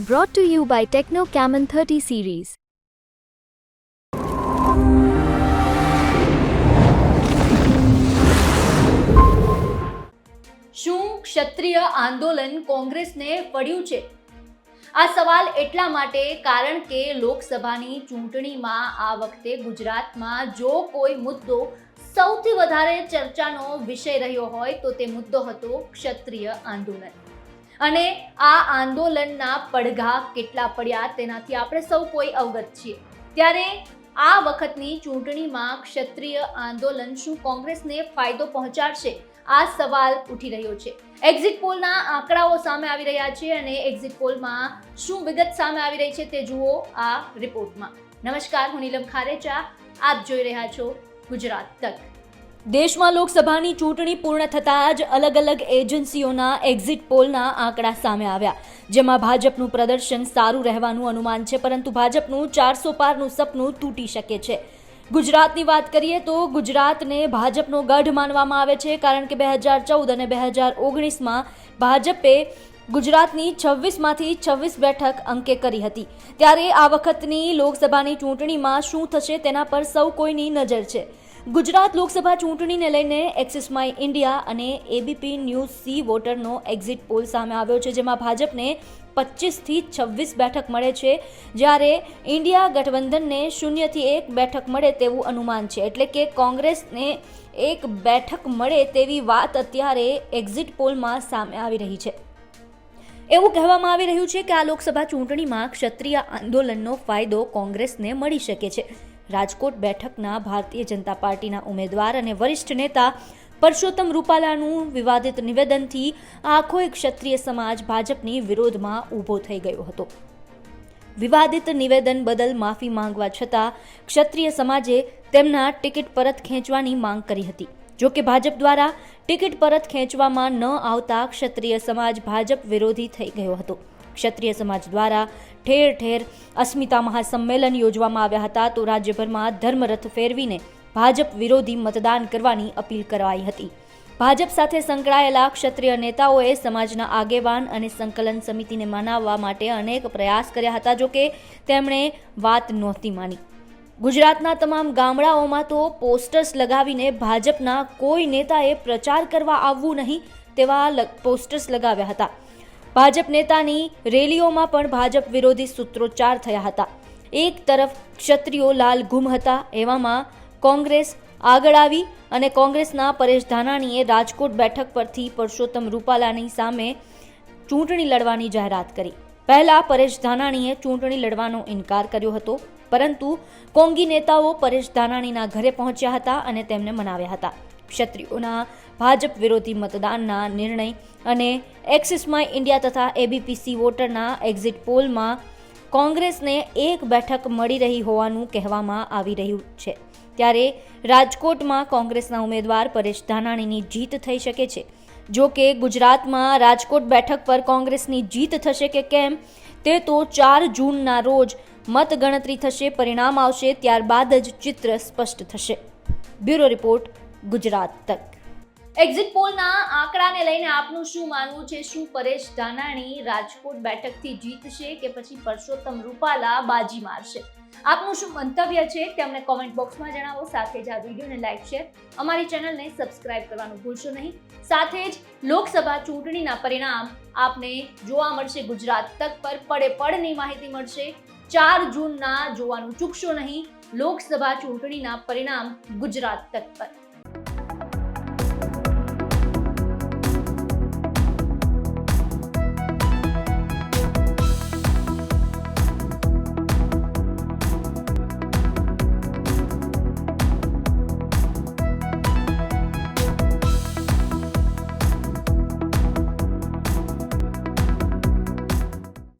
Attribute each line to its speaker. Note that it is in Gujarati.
Speaker 1: Brought to you by Techno Camon 30 series.
Speaker 2: શું ક્ષત્રિય આંદોલન કોંગ્રેસને પડ્યું છે આ સવાલ એટલા માટે કારણ કે લોકસભાની ચૂંટણીમાં આ વખતે ગુજરાતમાં જો કોઈ મુદ્દો સૌથી વધારે ચર્ચાનો વિષય રહ્યો હોય તો તે મુદ્દો હતો ક્ષત્રિય આંદોલન અને આ આંદોલનના પડઘા કેટલા પડ્યા તેનાથી આપણે સૌ કોઈ અવગત છીએ. ત્યારે આ વખતની ચૂંટણીમાં ક્ષત્રિય આંદોલન શું કોંગ્રેસને ફાયદો પહોંચાડશે? આ સવાલ ઉઠી રહ્યો છે. એક્ઝિટ પોલના આંકડાઓ સામે આવી રહ્યા છે અને એક્ઝિટ પોલમાં શું વિગત સામે આવી રહી છે તે જુઓ આ રિપોર્ટમાં નમસ્કાર, હું નીલમ ખારેચા. આપ જોઈ રહ્યા છો ગુજરાત તક. દેશમાં લોકસભાની ચૂંટણી પૂર્ણ થતાં જ અલગ અલગ એજન્સીઓના એક્ઝિટ પોલના આંકડા સામે આવ્યા. જેમાં ભાજપનું પ્રદર્શન સારું રહેવાનું અનુમાન છે, પરંતુ ભાજપનું ચારસો પારનું સપનું તૂટી શકે છે. ગુજરાતની વાત કરીએ તો ગુજરાતને ભાજપનો ગઢ માનવામાં આવે છે, કારણ કે બે હજાર ચૌદ અને બે હજાર ઓગણીસમાં ભાજપે ગુજરાતની છવ્વીસમાંથી છવ્વીસ બેઠક અંકે કરી હતી. ત્યારે આ વખતની લોકસભાની ચૂંટણીમાં શું થશે તેના પર સૌ કોઈની નજર છે. ગુજરાત લોકસભા ચૂંટણીને લઈને એક્સિસ માય ઇન્ડિયા અને એબીપી ન્યૂઝ સી વોટરનો એક્ઝિટ પોલ સામે આવ્યો છે, જેમાં ભાજપને પચીસથી છવ્વીસ બેઠક મળે છે. જ્યારે ઇન્ડિયા ગઠબંધનને શૂન્યથી એક બેઠક મળે તેવું અનુમાન છે. એટલે કે કોંગ્રેસને એક બેઠક મળે તેવી વાત અત્યારે એક્ઝિટ પોલમાં સામે આવી રહી છે. એવું કહેવામાં આવી રહ્યું છે કે આ લોકસભા ચૂંટણીમાં ક્ષત્રિય આંદોલનનો ફાયદો કોંગ્રેસને મળી શકે છે. રાજકોટ બેઠકના ભારતીય જનતા પાર્ટીના ઉમેદવાર અને વરિષ્ઠ નેતા પરસોત્તમ રૂપાલાનું વિવાદિત નિવેદનથી આખો એક ક્ષત્રિય સમાજ ભાજપની વિરોધમાં ઊભો થઈ ગયો હતો. વિવાદિત નિવેદન બદલ માફી માંગવા છતાં ક્ષત્રિય સમાજે તેમના ટિકિટ પરત ખેંચવાની માંગ કરી હતી. જો કે ભાજપ દ્વારા ટિકિટ પરત ખેંચવામાં ન આવતા ક્ષત્રિય સમાજ ભાજપ વિરોધી થઈ ગયો હતો. ક્ષત્રિય સમાજ દ્વારા ઠેર ઠેર અસ્મિતા મહાસંમેલન યોજવામાં આવ્યા હતા તો રાજ્યભરમાં ધર્મરથ ફેરવીને ભાજપ વિરોધી મતદાન કરવાની અપીલ કરાઈ હતી. ભાજપ સાથે સંકળાયેલા ક્ષત્રિય નેતાઓએ સમાજના આગેવાન અને સંકલન સમિતિને મનાવવા માટે અનેક પ્રયાસ કર્યા હતા જો કે તેમણે વાત નહોતી માની. ગુજરાતના તમામ ગામડાઓમાં તો પોસ્ટર્સ લગાવીને ભાજપના કોઈ નેતાએ પ્રચાર કરવા આવવું નહીં તેવા પોસ્ટર્સ લગાવ્યા હતા. ભાજપ નેતાની રેલીઓમાં પણ ભાજપ વિરોધી સૂત્રોચ્ચાર થયા હતા. એક તરફ ક્ષત્રિયો લાલ ગુમ હતા, એવામાં કોંગ્રેસ આગળ આવી અને કોંગ્રેસના પરેશ ધાનાણીએ રાજકોટ બેઠક પરથી પરસોત્તમ રૂપાલાની સામે ચૂંટણી લડવાની જાહેરાત કરી. પહેલા પરેશ ધાનાણીએ ચૂંટણી લડવાનો ઇનકાર કર્યો હતો, પરંતુ કોંગી નેતાઓ પરેશ ધાનાણીના ઘરે પહોંચ્યા હતા અને તેમને મનાવ્યા હતા. ક્ષત્રિયોના ભાજપ વિરોધી મતદાનના નિર્ણય અને એક્સિસ માય ઇન્ડિયા તથા એબીપીસી વોટરના એક્ઝિટ પોલમાં કોંગ્રેસને એક બેઠક મળી રહી હોવાનું કહેવામાં આવી રહ્યું છે. ત્યારે રાજકોટમાં કોંગ્રેસના ઉમેદવાર પરેશ ધાનાણીની જીત થઈ શકે છે. જો કે ગુજરાતમાં રાજકોટ બેઠક પર કોંગ્રેસની જીત થશે કે કેમ? તે તો ચાર જૂનના રોજ મતગણતરી થશે, પરિણામ આવશે, ત્યારબાદ જ ચિત્ર સ્પષ્ટ થશે. બ્યુરો રિપોર્ટ ગુજરાત તક. એક્ઝિટ પોલના આંકડાને લઈને આપનું શું માનવું છે? શું પરેશ ધાનાણી રાજકોટ બેઠકથી જીતશે કે પછી પરસોત્તમ રૂપાલા બાજી મારશે? આપનું શું મંતવ્ય છે? તે અમને કોમેન્ટ બોક્સમાં જણાવો. સાથે જ આ વિડીયોને લાઈક શેર અમારી ચેનલને સબસ્ક્રાઇબ કરવાનું ભૂલશો નહીં. સાથે જ લોકસભા ચૂંટણીના પરિણામ આપને જોવા મળશે. ગુજરાત તક પર પડે પડની માહિતી મળશે. ચાર જૂનના જોવાનું ચૂકશો નહીં. લોકસભા ચૂંટણીના પરિણામ ગુજરાત તક પર.